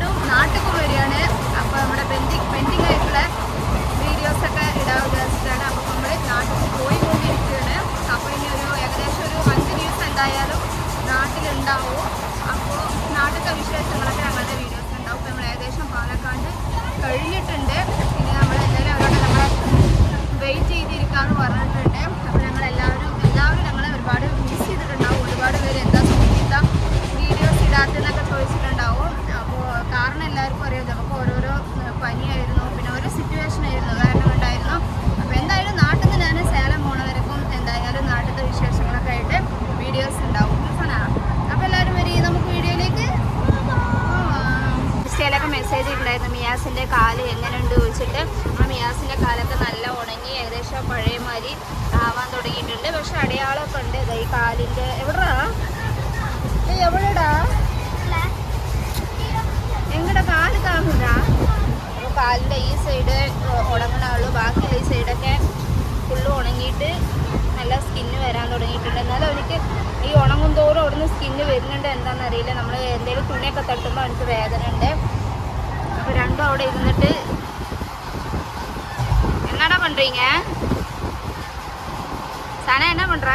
വീണ്ടും നാട്ടിലേക്ക് വരികയാണ്. അപ്പോൾ നമ്മുടെ പെൻഡിങ് പെൻഡിങ് ആയിട്ടുള്ള വീഡിയോസ് ഒക്കെ ഇടാൻ വിചാരിച്ചിട്ടാണ് അപ്പോൾ നമ്മൾ നാട്ടിൽ പോയി കൊണ്ടിരിക്കുകയാണ് അപ്പൊ ഇനി ഒരു ഏകദേശം ഒരു അഞ്ച് എന്തായാലും നാട്ടിലുണ്ടാവും. അപ്പോൾ നാട്ടിലത്തെ വിശേഷങ്ങളൊക്കെ ഞങ്ങളുടെ വീഡിയോസ് ഉണ്ടാവും. നമ്മൾ ഏകദേശം പാലക്കാട് കഴിഞ്ഞിട്ടുണ്ട്. നാട്ടിലത്തെ വിശേഷങ്ങളൊക്കെ ആയിട്ട് വീഡിയോസ് ഉണ്ടാവും. അപ്പോൾ എല്ലാവരും വരി നമുക്ക് വീഡിയോയിലേക്ക് ഇൻസ്റ്റയിലൊക്കെ മെസ്സേജ് ഉണ്ടായിരുന്നു മിയാസിന്റെ കാൽ എങ്ങനെയുണ്ട് ചോദിച്ചിട്ട്. ആ മിയാസിന്റെ കാലൊക്കെ നല്ല ഉണങ്ങി ഏകദേശം പഴയ മാതിരി ആവാൻ തുടങ്ങിയിട്ടുണ്ട്. പക്ഷെ അടയാളമൊക്കെ ഉണ്ട്. ഈ കാലിന്റെ എവിടാ എവിടെടാ? എങ്ങടെ? കാൽ കാണൂല അപ്പോൾ കാലിന്റെ ഈ സൈഡ് ഉണങ്ങണുള്ളൂ ബാക്കിയുള്ള ഈ സൈഡൊക്കെ ഫുള്ള് ഉണങ്ങിയിട്ട് നല്ല സ്കിന്ന് വരാൻ തുടങ്ങിയിട്ടുണ്ട് എന്നാലും അവനിക്ക് ഈ ഉണങ്ങും തോറും അവിടുന്ന് സ്കിന്ന് വരുന്നുണ്ട് എന്താണെന്ന് അറിയില്ല നമ്മൾ എന്തെങ്കിലും തുണിയൊക്കെ തട്ടുമ്പോൾ എനിക്ക് വേദന ഉണ്ട് അപ്പോൾ രണ്ടും അവിടെ ഇരുന്നിട്ട് என்னடா பண்றீங்க சனா என்ன பண்ற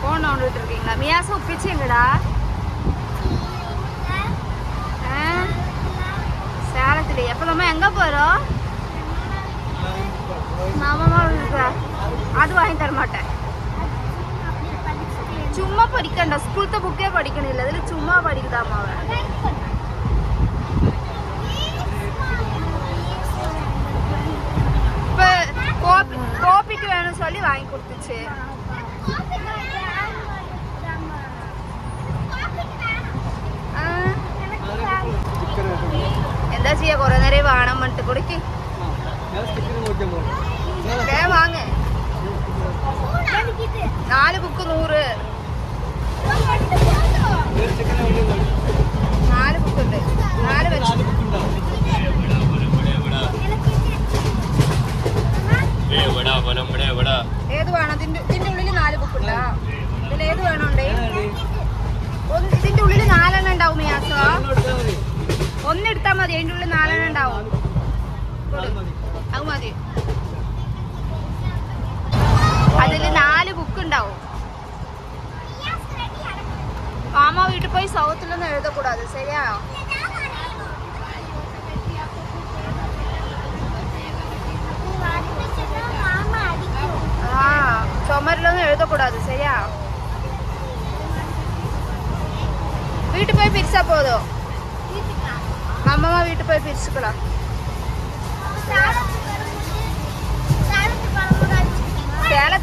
போன் நோண்டிட்டு இருக்கீங்களா மியாசம் ஒப்பிச்சு எங்கடா ஆ? சேலத்துலயா அப்ப நம்ம எங்க போறோம் மாமா അത് വാങ്ങി തരമാട്ടെ ചുമ്മാ പഠിക്കണ്ട സ്കൂളത്തെ ബുക്കേ പഠിക്കണില്ല അതിൽ ചുമ്മാ പഠിക്കതാ മാവ കോപ്പിക്ക് വേണം ചൊല്ലി വാങ്ങി കൊടുത്തിച്ച് എന്താ ചെയ്യാ കൊറേ നേരം വേണം മണിട്ട് കൊടുക്കേ വാങ്ങ്. നാല് ബുക്ക് നൂറ്. നാല് ബുക്ക് ഉണ്ട് നാല് വെച്ച്. ഏത് വേണം? ഇതിന്റെ ഉള്ളിൽ നാല് ബുക്ക് ഉണ്ടാ ഇതിൽ ഏത് വേണോണ്ടേ ഇതിന്റെ ഉള്ളിൽ നാലെണ്ണം ഉണ്ടാവും മിയാസോ. ഒന്നെടുത്താ മതി. അതിന്റെ ഉള്ളിൽ നാലെണ്ണം ഉണ്ടാവും. അത് മതി അതിൽ നാല് ബുക്ക് ഉണ്ടാവും മാമ വീട്ടിൽ പോയി സൗത്തിലൊന്നും എഴുതക്കൂടാതെ ശരിയാണോ ആ ചുമരിലൊന്നും എഴുതക്കൂടാതെ ശരിയാ വീട്ടിൽ പോയി பிரிச்சா போதும் അമ്മമ്മ വീട്ടിൽ പോയി பிரிச்சுக்கலாம்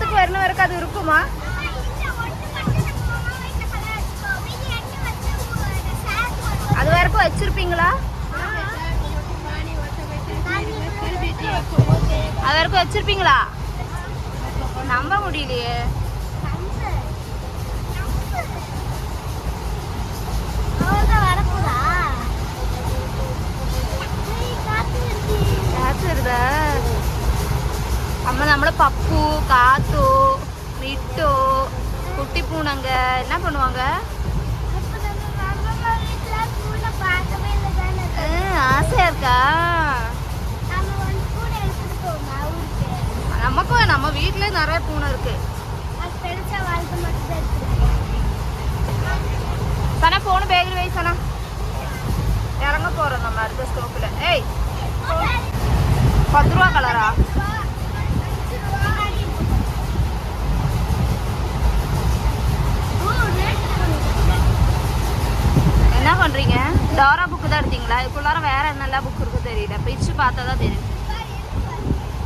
இடத்துக்கு வரணும் வரைக்கும் அது இருக்குமா? அது வரைக்கும் வச்சிருப்பீங்களா? அது வரைக்கும் வச்சிருப்பீங்களா? நம்ப முடியலையே. என்ன பண்ணுவாங்க? ஆசையா இருக்கா? நமக்கும் நம்ம வீட்லயே நிறைய பூனை இருக்கு. சனா போன பேகில் வை சனா. இறங்க போறோம் நம்ம அடுத்த ஸ்டோப்ல ஏய் பத்து ரூபா கலரா தான் எடுத்தீங்களா? இதுக்குள்ளார வேற என்னெல்லாம் புக் இருக்கு தெரியல. பிரிச்சு பார்த்தா தான் தெரியும்.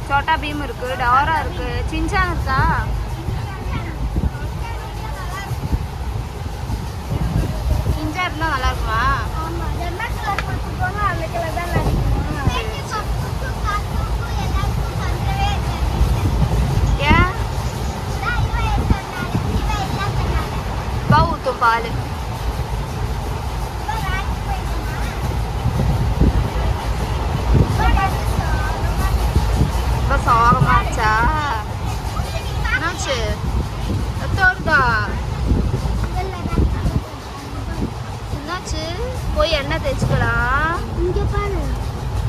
சோட்டா பீம் இருக்கு டோரா இருக்கு சின்சான் இருக்கா? சின்சா இருந்தா நல்லா இருக்குமா ஏன்? பா ஊத்தும் பால். சோகமாச்சா என்னாச்சு ரத்தம் வருதா என்னாச்சு போய் எண்ணெய் தேய்ச்சிக்கலாம். இங்க பாரு.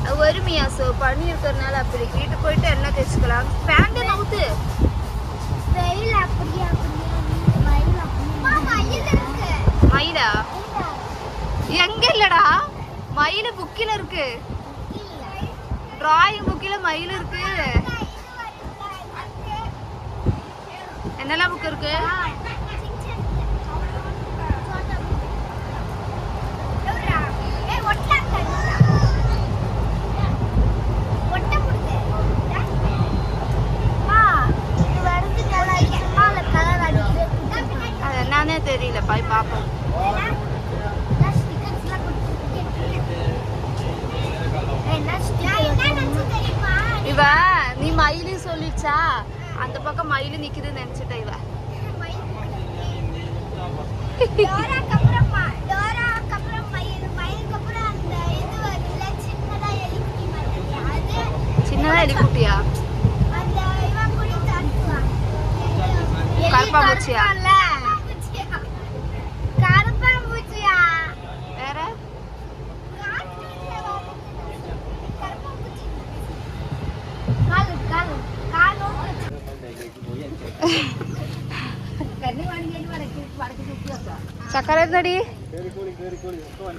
அது வருமியா சோ பண்ணி இருக்கிறதுனால அப்படி வீட்டு போயிட்டு எண்ணெய் தேய்ச்சிக்கலாம். பேண்ட் நவுத்து வெயில் அப்படியே மயிலா? எங்க இல்லடா? மயில் புக்கில இருக்கு. டிராயிங் புக்கில மயில் இருக்கு. என்னெல்லாம் புக் இருக்கு என்னன்னே தெரியல போய் பார்ப்போம் இவ நீ மயிலும் சொல்லிச்சா அந்த பக்கம் மயில் நிக்குதுன்னு நினைச்சிட்டேன் இவ. சின்னதா எலிக்குட்டியா? கருப்பாம்பூச்சியா ചക്കര എന്നടി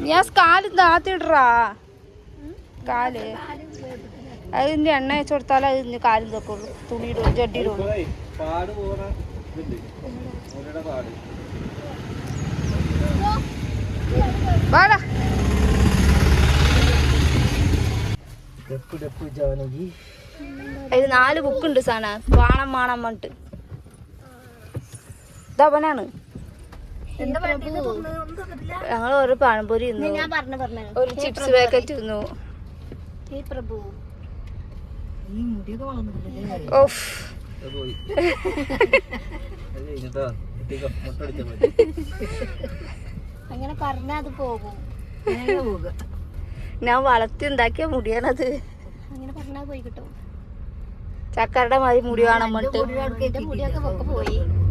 ഞാൻ കാൽ താത്തിടറാ കാൽ. അതിന്റെ എണ്ണ വെച്ച് കൊടുത്താൽ അതിന് കാലും തൊക്കുള്ളൂ തുണിയിടും പാട് വാടാ. അതിൽ നാല് ബുക്കുണ്ട് സാന വാണം വാണം പറഞ്ഞിട്ട്. ഇതവനാണ് ഞങ്ങൾ ഒരു പഴംപൊരി തിന്നു. ഞാൻ പറഞ്ഞു പറഞ്ഞു ഒരു ചിപ്സ് പാക്കറ്റ് തിന്നു. പ്രഭു. ഓഫ്. അങ്ങനെ പറഞ്ഞാ അത് പോകും. ഞാൻ വളർത്തി ഉണ്ടാക്കിയ മുടിയാണത്. അങ്ങനെ പറഞ്ഞാ പോയി കിട്ടും. ചക്കരുടെ മാതിരി മുടി വേണം പറഞ്ഞിട്ട്. മുടിയൊക്കെ പോയി.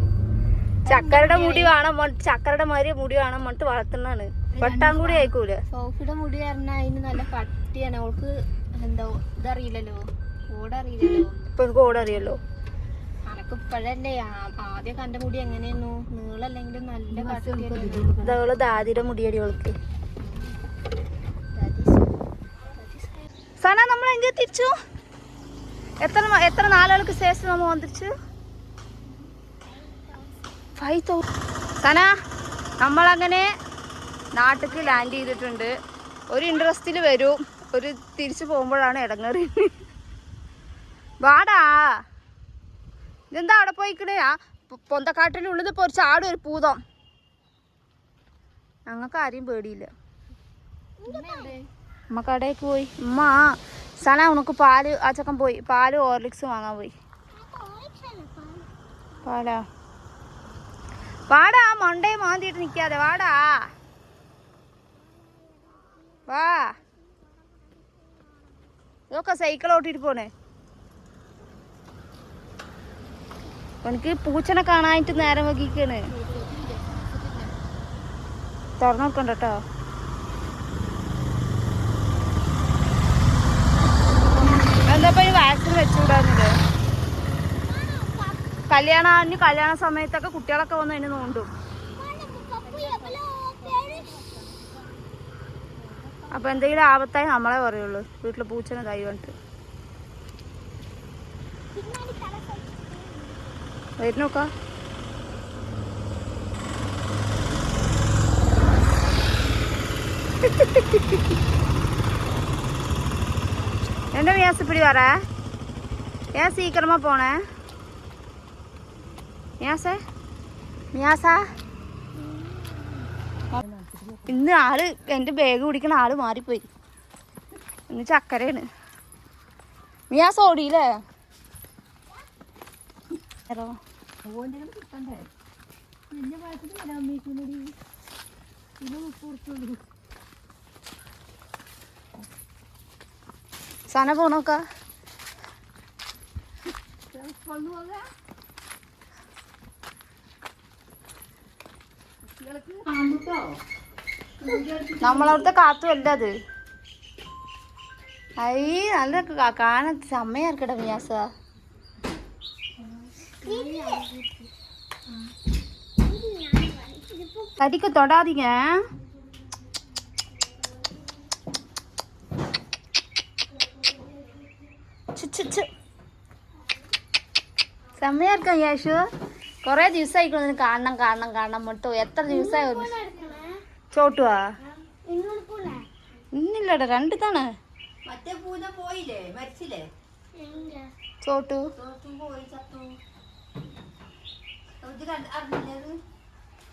ചക്കരയുടെ മുടി വേണം ചക്കരുടെ മാതിരി മുടി വേണം മട്ട് വളർത്തുന്നതാണ്. വെട്ടാൻ കൂടി ആയിക്കൂല. സോഫിയുടെ മുടി പറഞ്ഞാൽ അതിന് നല്ല കട്ടിയാണ്. അവൾക്ക് എന്താ ഇതറിയില്ലല്ലോ. ഓടറിയില്ലല്ലോ. ഇപ്പൊ എനിക്ക് ഓടറിയല്ലോ. അറിയല്ലോ അനക്ക് ഇപ്പഴല്ലേ ആ- ആദ്യം കണ്ട മുടി എങ്ങനെയായിരുന്നു? നീളല്ലെങ്കിലും നല്ല കട്ടിയായിരുന്നു ഇതവൾ ദാദിയുടെ മുടിയടി അവൾക്ക് സന നമ്മൾ തിരിച്ചു. എത്ര എത്ര നാളുകൾക്ക് ശേഷം നമ്മൾ വന്നിരിച്ചു? ഫൈവ് തൗസൻഡ് സന നമ്മളങ്ങനെ നാട്ടിൽ ലാൻഡ് ചെയ്തിട്ടുണ്ട്. ഒരു ഇൻട്രസ്റ്റിൽ വരും. ഒരു തിരിച്ചു പോകുമ്പോഴാണ് ഇടങ്ങേറി വാടാ. ഇതെന്താ അവിടെ പോയിക്കണേ? ആ പൊന്തക്കാട്ടിൽ ഉള്ളത് ഇപ്പോൾ ഒരു ചാടും ഒരു പൂതം ഞങ്ങൾക്ക് ആരെയും പേടിയില്ല. അമ്മ പോയി. ഉമ്മ സന ഉണക്ക് പാൽ ആ പോയി. പാൽ ഓർലിക്സ് വാങ്ങാൻ പോയി. പാലാ? വാടാ മണ്ടേ മാന്തിയിട്ട് നിൽക്കാതെ വാടാ. വാ. ഇതൊക്കെ സൈക്കിൾ ഓട്ടിട്ട് പോണേ. എനിക്ക് പൂച്ചനെ കാണാനായിട്ട് നേരം വൈകിക്കാണ്. തുറന്നു നോക്കണ്ട കേട്ടോ എന്താ ഇപ്പൊ വാക്സിൻ വെച്ചുകൂടാന്നില്ലേ കല്യാണം ഇനി കല്യാണ സമയത്തൊക്കെ കുട്ടികളൊക്കെ വന്ന് അതിന് നോണ്ടും അപ്പൊ എന്തെങ്കിലും ആപത്തായി നമ്മളെ പറയുള്ളൂ വീട്ടില് പൂച്ചനെ തൈ പറഞ്ഞിട്ട് വരുന്നോക്കാ என்ன வியாசம் இப்படி வர ஏன் சீக்கிரமா போனேன் മിയാസ? മിയാസ? ഇന്ന് ആൾ എന്റെ ബാഗ് പിടിക്കണ ആൾ മാറിപ്പോയി. ഇന്ന് ചക്കരയാണ്. മിയാസ ഓടിയില്ലേ? സന പോണോക്ക? നമ്മളവിടുത്തെ കാത്തു അല്ല അത് ഐ നല്ല കാണാൻ സമയം ഇറക്കട്ടെ വിയാസ கறிக்கு தொடாதீங்க செம்மையா இருக்கா யாஷு കൊറേ ദിവസമായിക്കോളും കാണണം കാണണം കാണണം മുട്ടോ എത്ര ദിവസമായി എടുക്കണേ ചോട്ടുവാ? ഇന്നില്ലട രണ്ടു എങ്ക ചോട്ടു. തോറ്റും പോയി ചത്തു. ഇത് കണ്ട് അറിഞ്ഞില്ലേ അത്